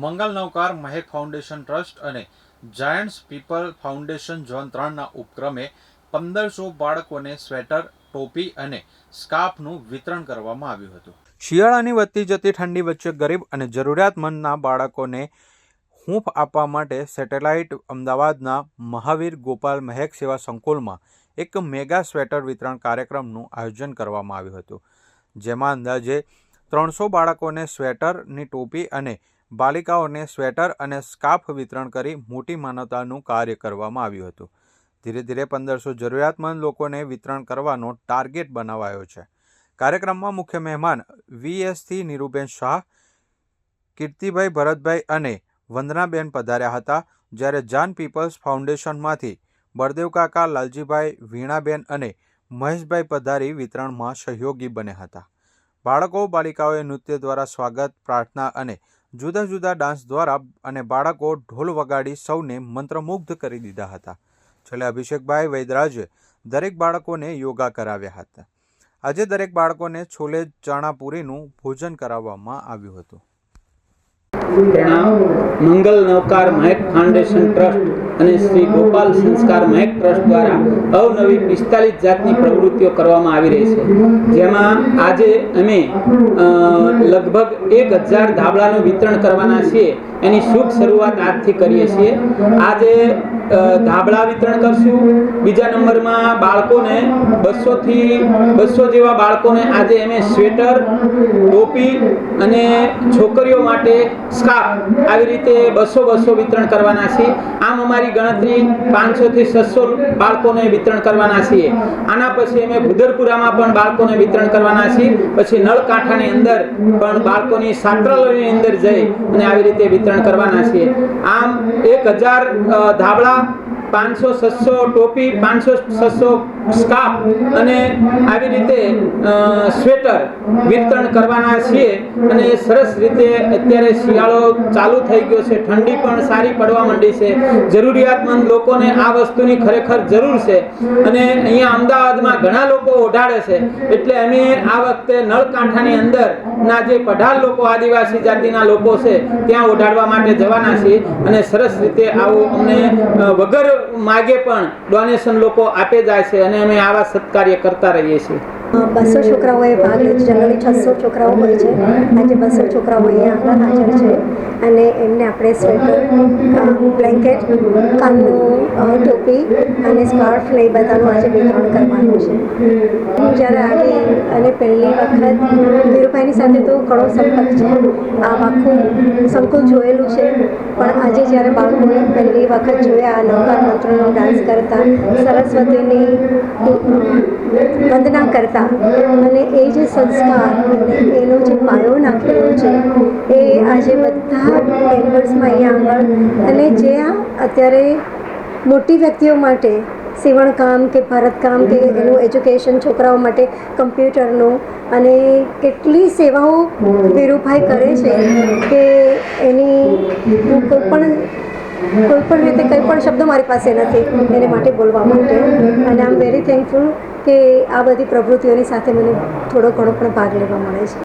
મંગલ Navkar Mahek foundation trust અને giants people foundation zone ત્રણના ઉપક્રમે પંદરસો બાળકોને સ્વેટર, ટોપી અને સ્કાર્ફનું વિતરણ કરવામાં આવ્યું હતું. શિયાળાની વધતી જતી ઠંડી વચ્ચે ગરીબ અને જરૂરિયાતમંદના બાળકોને હૂંફ આપવા માટે સેટેલાઇટ અમદાવાદના મહાવીર ગોપાલ મહેક સેવા સંકુલમાં એક મેગા સ્વેટર વિતરણ કાર્યક્રમનું આયોજન કરવામાં આવ્યું હતું. જેમાં અંદાજે ત્રણસો બાળકોને સ્વેટરની ટોપી અને બાલિકાઓને સ્વેટર અને સ્કાર્ફ વિતરણ કરી મોટી માનવતાનું કાર્ય કરવામાં આવ્યું હતું. ધીરે ધીરે પંદરસો જરૂરિયાતમંદ લોકોને વિતરણ કરવાનો ટાર્ગેટ બનાવાયો છે. કાર્યક્રમમાં મુખ્ય મહેમાન વીએસથી નીરુબેન શાહ, કીર્તિભાઈ ભરતભાઈ અને વંદનાબેન પધાર્યા હતા, જ્યારે જાન પીપલ્સ ફાઉન્ડેશનમાંથી બળદેવ કાકા, લાલજીભાઈ વીણાબેન અને મહેશભાઈ પધારી વિતરણમાં સહયોગી બન્યા હતા. બાળકો, બાલિકાઓએ નૃત્ય દ્વારા સ્વાગત, પ્રાર્થના અને જુદા જુદા ડાન્સ દ્વારા અને બાળકો ઢોલ વગાડી સૌને મંત્રમુગ્ધ કરી દીધા હતા. છેલ્લે અભિષેકભાઈ વૈદરાજે દરેક બાળકોને યોગા કરાવ્યા હતા. આજે દરેક બાળકોને છોલે, ચણા પૂરીનું ભોજન કરાવવામાં આવ્યું હતું. પ્રણામ મંગલ નવકાર મહેક ફાઉન્ડેશન ટ્રસ્ટ અને શ્રી ગોપાલ સંસ્કાર મહેક ટ્રસ્ટ દ્વારા અવનવી પિસ્તાલીસ જાતની પ્રવૃત્તિઓ કરવામાં આવી રહી છે. જેમાં આજે અમે લગભગ એક હજાર ધાબળાનું વિતરણ કરવાના છીએ. એની શુભ શરૂઆત આજથી કરીએ છીએ. આજે ધાબળા વિતરણ કરશું. બીજા નંબરમાં બાળકોને બસોથી, બસો જેવા બાળકોને આજે અમે સ્વેટર, ટોપી અને છોકરીઓ માટે સ્કાર્ફ આવી રીતે બસો બસો વિતરણ કરવાના છીએ. આમ અમારી ગણતરી પાંચસોથી છસો બાળકોને વિતરણ કરવાના છીએ. આના પછી અમે ભુદરપુરામાં પણ બાળકોને વિતરણ કરવાના છીએ. પછી નળકાંઠાની અંદર પણ બાળકોની છાત્રાલયની અંદર જઈ અને આવી રીતે વિતરણ કરવાના છીએ. આમ એક હજાર ધાબળા પાંચસો છસો ટોપી પાંચસો છસો સ્કાર્ફ અને આવી રીતે સ્વેટર વિતરણ કરવાના છીએ અને સરસ રીતે અત્યારે શિયાળો ચાલુ થઈ ગયો છે, ઠંડી પણ સારી પડવા માંડી છે. જરૂરિયાતમંદ લોકોને આ વસ્તુની ખરેખર જરૂર છે અને અહીંયા અમદાવાદમાં ઘણા લોકો ઓઢાડે છે. એટલે અમે આ વખતે નળકાંઠાની અંદર ના જે પઢાર લોકો, આદિવાસી જાતિના લોકો છે, ત્યાં ઓઢાડવા માટે જવાના છીએ અને સરસ રીતે આવું અમને વગર માગે પણ ડોનેશન લોકો આપે જાય છે અને અમે આવા સત્કાર્ય કરતા રહીએ છીએ. બસો છોકરાઓએ ભાગ લીધો જનરલી છસો છોકરાઓ હોય છે. આજે બસો છોકરાઓ અહીંયા હાજર છે અને એમને આપણે સ્વેટર બ્લેન્કેટ કાનનું ટોપી અને સ્કાર્ફ ને એ બધાનું આજે વિતરણ કરવાનું છે. હું જ્યારે આવી અને પહેલી વખત ધીરુભાઈની સાથે તો ઘણો સંપર્ક છે. આ આખું સંકુલ જોયેલું છે. પણ આજે જ્યારે બાળકોને પહેલી વખત જોયા નવકાર મંત્રનો ડાન્સ કરતા, સરસ્વતીની વંદના કરતા અને એ જે સંસ્કાર એનો જે પાયો નાખેલો છે, એ આજે બધા મેમ્બર્સમાં અહીંયા આગળ અને જે આ અત્યારે મોટી વ્યક્તિઓ માટે સીવણકામ કે ભરતકામ કે એનું એજ્યુકેશન છોકરાઓ માટે કમ્પ્યુટરનું અને કેટલી સેવાઓ ધીરુભાઈ કરે છે કે એની કોઈ પણ કોઈ પણ રીતે કંઈ પણ શબ્દો મારી પાસે નથી એને માટે બોલવા માટે. અને આઈ એમ વેરી થેન્કફુલ કે આ બધી પ્રવૃત્તિઓની સાથે મને થોડો ઘણો પણ ભાગ લેવા મળે છે.